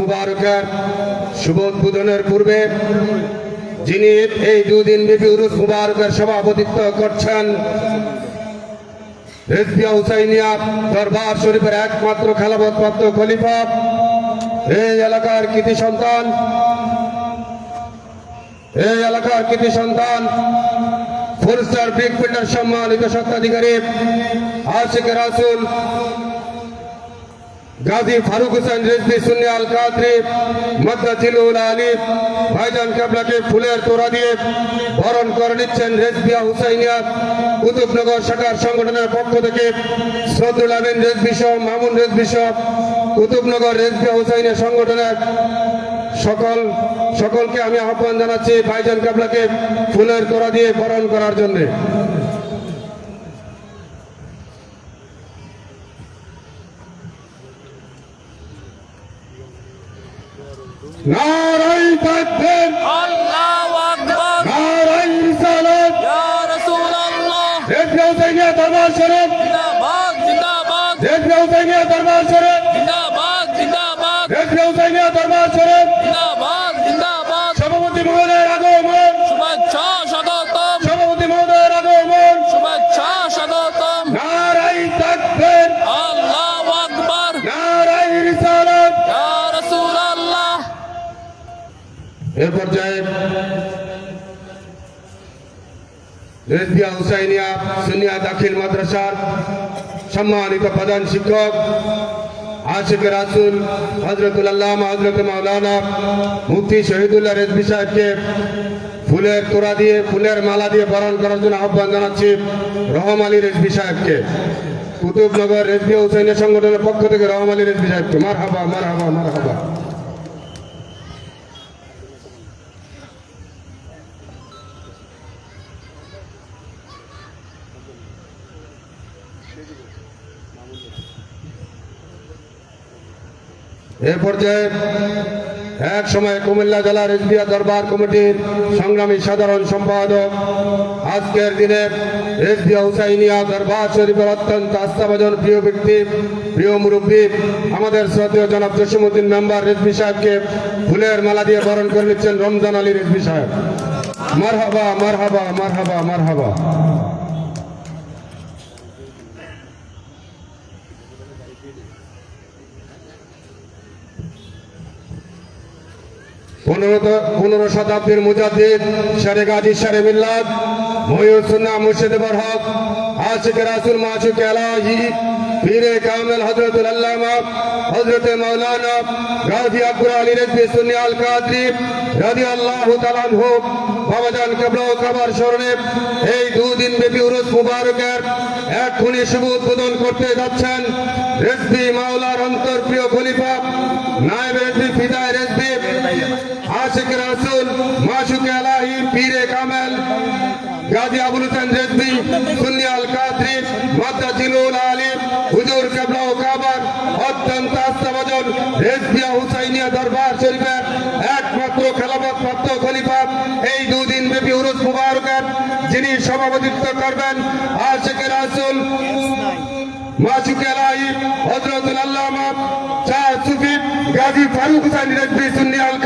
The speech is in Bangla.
মুবারকের শুভ উদ্বোধনের পূর্বে যিনি এই দুদিন ব্যাপী উরুস মুবারকের সভাপতিত্ব করছেন, রেজবিয়া হুসাইনিয়া দরবার শরীফের একমাত্র খেলাপথপ্রাপ্ত খলিফা। এই এলাকার কৃতি সন্তান, এই এলাকার কৃতি সন্তান ফোর স্টার ব্রিক ফিল্ডার সম্মানিত সত্ত্বাধিকারী আশিক রাসুল গাজী ফারুক হোসেন রেজবি সুন্নি আল কাদরি মদ্দাজিলুল আলী, ভাইজান কাবলাকে ফুলের তোড়া দিয়ে বরণ করে নিচ্ছেন রেজবিয়া হুসাইনিয়া। কুতুবনগর শাখার সংগঠনের পক্ষ থেকে সদরুল আমিন রেজবি সহ, মামুন রেজবি সহ, কুতুবনগর রেজবিয়া হুসাইনিয়া সংগঠনের সকল, সকলকে আমি আহ্বান জানাচ্ছি ভাইজান কাবলাকে ফুলের তোড়া দিয়ে বরণ করার জন্যে। নারাই তাকবীর আল্লাহু আকবার। নারাই রিসালাত। ইয়া রাসূলুল্লাহ। রেজবিয়া হুসাইনিয়া দরবার শরীফ। জিন্দাবাদ জিন্দাবাদ। দরবার শরীফ। এ পর্যায়ে রেজবিয়া হুসাইনিয়া সুনিয়া দাখিল মাদ্রাসার সম্মানিত প্রধান শিক্ষক, আশিক রাসুল হজরতুল আল্লাহ হজরত মাওলানা মুফতি শহীদুল্লাহ রেজবি সাহেবকে ফুলের তোড়া দিয়ে, ফুলের মালা দিয়ে বরণ করার জন্য আহ্বান জানাচ্ছি রহম আলী রেজবি সাহেবকে। কুতুবনগর রেজবি হুসাইনের সংগঠনের পক্ষ থেকে রহম আলী রেজবি সাহেবকে। মার হাবা মার হাবা মার হাবা পর্যায়ে এক সময় কুমিল্লা জেলা রেজবিয়া দরবার কমিটির সংগ্রামী সাধারণ সম্পাদক আজকের দিনে রেজবিয়া হুসাইনিয়া দরবার শরীফের অত্যন্ত আস্থাভাজন প্রিয় ব্যক্তি, প্রিয় মুরব্বী, আমাদের শ্রদ্ধেয় জনাব জসিমুদ্দিন মেম্বার রেজবি সাহেবকে ফুলের মালা দিয়ে বরণ করে নিচ্ছেন রমজান আলী রেজবি সাহেব। মার হাবা মার হাবা পনেরো শতাব্দীর মুজাদ্দিদ শারে গাজী শারে মিল্লাদ ময়ূর সুন্না মুর্শিদ বরহক আশিক রাসুল মাসুক আলাহি, পীরে কামেল হজরতুল আল্লামা হজরত মৌলানা গাজী আকবর আলী রেজবি সুন্নি আল কাদরি রাজি আল্লাহ তালানহু বাবাজান কেবলা কাবার স্মরণে এই দুদিন ব্যাপী উরুস মুবারকের এক্ষুনি শুভ উদ্বোধন করতে যাচ্ছেন রেজবি মাওলার অন্তর প্রিয় খলিফা, নায়েব রেজবি ফিদায় রেজবি রাসুল মাসুক আলাহি পীরে কামেল, গাজী আবুল হোসেন রেজবি সুন্নি আল কাদরি, মাদ্দা জিলুল আলী হুজুর কেবলা ও কাবার, অত্যন্ত আস্থাভাজন রেজবিয়া হুসাইনিয়া দরবার শরীফের একমাত্র খেলাফত প্রাপ্ত খলিফা, এই দুদিন ব্যাপী উরুস মুবারকের যিনি সভাপতিত্ব করবেন আশিক রাসুল, মাসুক আলাহি হজরতুল আল্লামা শাহ সুফি, গাজী ফারুক হোসেন রেজবি সুন্নি আল